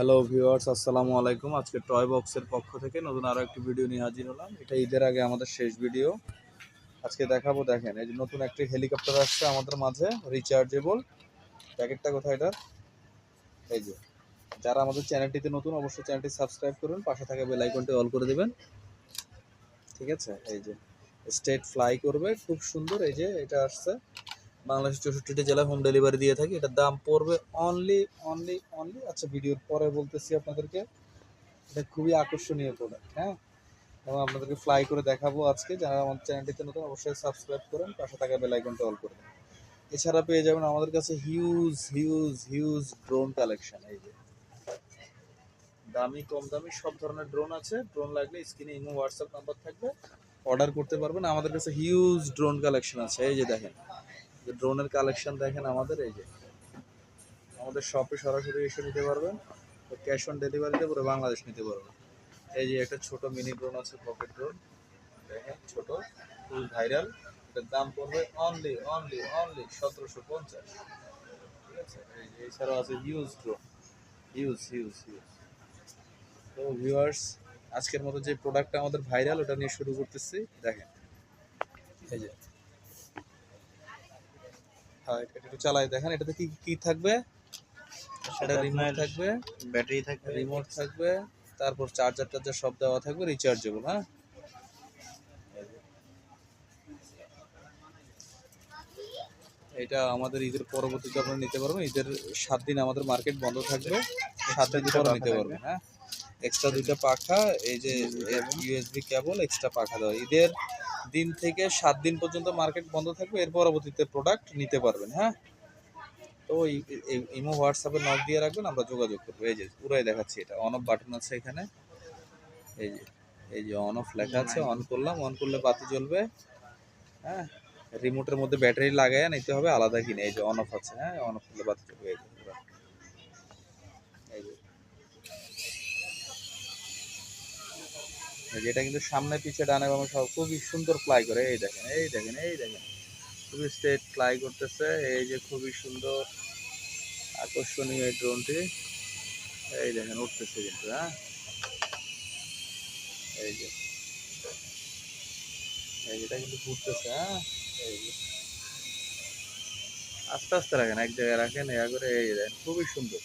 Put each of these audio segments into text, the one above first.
Hello viewers আসসালামু আলাইকুম। আজকে টয় বক্সের পক্ষ থেকে নতুন আরও একটি ভিডিও নিয়ে হাজির হলাম। এটা ঈদের আগে আমাদের শেষ ভিডিও আজকে দেখাবো, দেখেন, এই যে নতুন একটি হেলিকপ্টার আসছে আমাদের মাঝে রিচার্জেবল প্যাকেটটা কোথায় এটা এই যে। যারা আমাদের চ্যানেলটিতে নতুন, অবশ্যই চ্যানেলটি সাবস্ক্রাইব করুন। পাশে থাকা বেল আইকনটি অল করে দেবেন। ঠিক আছে? এই যে। স্টেট ফ্লাই করবে। খুব সুন্দর, এই যে এটা আসছে। বাংলাদেশের চৌষট্টিটি জেলায় হোম ডেলিভারি দিয়ে থাকি। এটার দাম পড়বে অনলি অনলি অনলি আচ্ছা ভিডিওর পরে বলতেছি আপনাদেরকে, এটা খুবই আকর্ষণীয় প্রোডাক্ট হ্যাঁ? এবং আপনাদেরকে ফ্লাই করে দেখাবো আজকে। যারা আমার চ্যানেলটিতে নতুন, অবশ্যই সাবস্ক্রাইব করেন, পাশে থাকা বেল আইকনটা অল করে দেন। এছাড়া পেয়ে যাবেন আমাদের কাছে huge huge huge drone collection এই যে। দামি, কম দামি, সব ধরনের ড্রোন আছে। ড্রোন লাগলে স্ক্রিনে ইমো হোয়াটসঅ্যাপ নাম্বার থাকবে। অর্ডার করতে পারবেন। আমাদের কাছে হিউজ ড্রোন কালেকশন আছে, এই যে দেখেন। যে ড্রোনের কালেকশন দেখেন আমাদের, এই যে। আমাদের শপে সরাসরি এসে নিতে পারবেন ক্যাশ অন ডেলিভারিতে পুরো বাংলাদেশ নিতে পারবেন। এই যে একটা ছোট মিনি ড্রোন আছে পকেট ড্রোন দেখেন, ছোট ফুল ভাইরাল এটার দাম পড়বে অনলি অনলি অনলি সতেরোশো পঞ্চাশ। ঠিক আছে? এই এছাড়াও আছে huge drone huge huge huge তো ভিউয়ার্স আজকের মতো যে প্রোডাক্টটা আমাদের ভাইরাল ওটা নিয়ে শুরু করতেছি। দেখেন। এই যে হ্যাঁ এটা একটু চালাই দেখেন এটাতে কি কি থাকবে? সেটা রিমোট থাকবে ব্যাটারি থাকবে। রিমোট থাকবে তারপর চার্জার টার্জার সব দেওয়া থাকবে রিচার্জেবল হ্যাঁ? এটা আমাদের ঈদের পরবর্তীতে আপনারা নিতে পারবেন ঈদের সাত দিন আমাদের মার্কেট বন্ধ থাকবে সাত দিন পরে নিতে। পারবেন হ্যাঁ? এক্সট্রা দুইটা পাখা এই যে ইউএসবি কেবল এক্সট্রা পাখা দেওয়া। ঈদের দিন থেকে সাত দিন পর্যন্ত মার্কেট বন্ধ থাকবে, এর পরবর্তীতে প্রোডাক্ট নিতে পারবেন হ্যাঁ? তো ইমো হোয়াটসঅ্যাপে নক দিয়ে রাখবেন, আমরা যোগাযোগ করব। এই যে, পুরাই দেখাচ্ছি এটা। অন অফ বাটন আছে এখানে। এই যে এই যে অন অফ লেখা আছে অন করলাম অন করলে বাতি জ্বলবে হ্যাঁ? রিমোটের মধ্যে ব্যাটারি লাগায় নিতে হবে, আলাদা কিনে। এই যে অন অফ আছে হ্যাঁ? অন অফ করলে বাতি জ্বলবে, এই যে পুরো। এই যে এই যে এটা কিন্তু সামনে পিছে ডানে বামে সব খুবই সুন্দর ফ্লাই করে। এই দেখেন এই দেখেন এই দেখেন। খুবই স্ট্রেট ফ্লাই করতেছে। এই যে খুবই সুন্দর আকর্ষণীয় এই ড্রোনটি এই দেখেন, উঠতেছে কিন্তু হ্যাঁ? এই যে, এই যেটা কিন্তু ঘুরতেছে হ্যাঁ? এই যে, আস্তে আস্তে রাখেন, এক জায়গায় রাখেন এয়া করে, এই দেখেন, খুবই সুন্দর।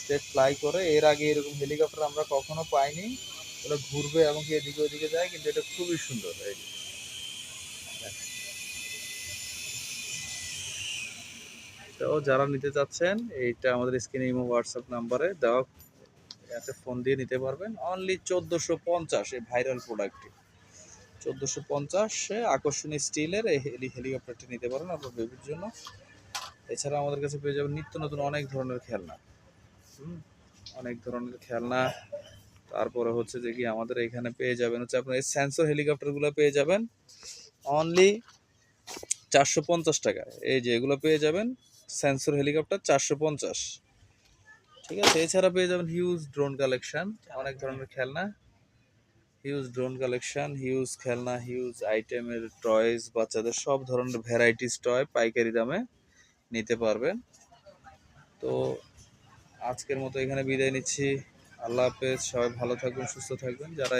স্ট্রেট ফ্লাই করে। এর আগে এরকম হেলিকপ্টার আমরা কখনো পাইনি। ওটা ঘুরবে এবং কি এদিকে ওদিকে যায়, কিন্তু এটা খুবই সুন্দর তো যারা নিতে চাচ্ছেন, এইটা আমাদের স্ক্রিনে ইমো, হোয়াটসঅ্যাপ নাম্বারে দেওয়া এতে ফোন দিয়ে নিতে পারবেন। অনলি চোদ্দোশো পঞ্চাশ এই ভাইরাল প্রোডাক্টটি চোদ্দোশো পঞ্চাশে আকর্ষণীয় স্টিলের এই হেলি হেলিকপ্টারটি নিতে পারেন আপনার বেবির জন্য। এছাড়া আমাদের কাছে পেয়ে যাবেন নিত্য নতুন অনেক ধরনের খেলনা। অনেক ধরনের খেলনা। তারপরে হচ্ছে যে কি আমাদের এখানে পেয়ে যাবেন, হচ্ছে আপনার এই সেন্সর হেলিকপ্টারগুলো পেয়ে যাবেন অনলি চারশো পঞ্চাশ টাকা। এই যে এগুলো পেয়ে যাবেন সেন্সর হেলিকপ্টার চারশো পঞ্চাশ। ঠিক আছে, এছাড়া পেয়ে যাবেন হিউজ ড্রোন কালেকশন অনেক ধরনের খেলনা। হিউজ ড্রোন কালেকশন হিউজ খেলনা হিউজ আইটেমের টয়েস বাচ্চাদের সব ধরনের ভ্যারাইটিস টয় পাইকারি দামে নিতে পারবেন। তো আজকের মতো এখানে বিদায় নিচ্ছি। আল্লাহ হাফেজ, সবাই ভালো থাকবেন, সুস্থ থাকবেন। যারা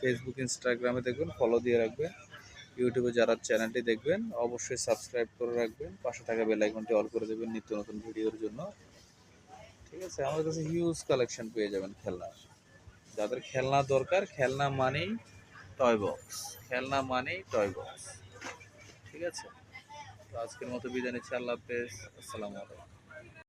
ফেসবুক ইনস্টাগ্রামে দেখবেন ফলো দিয়ে রাখবেন। ইউটিউবে যারা চ্যানেলটি দেখবেন, অবশ্যই সাবস্ক্রাইব করে রাখবেন। পাশে থাকা বেল আইকনটি অল করে দেবেন নিত্য নতুন ভিডিওর জন্য। ঠিক আছে? আমাদের কাছে হিউজ কালেকশন পেয়ে যাবেন খেলনা। যাদের খেলনা দরকার, খেলনা মানেই টয় বক্স খেলনা মানেই টয় বক্স ঠিক আছে? তো আজকের মতো বিদায় নিচ্ছি। আল্লাহ হাফেজ। আসসালামু আলাইকুম।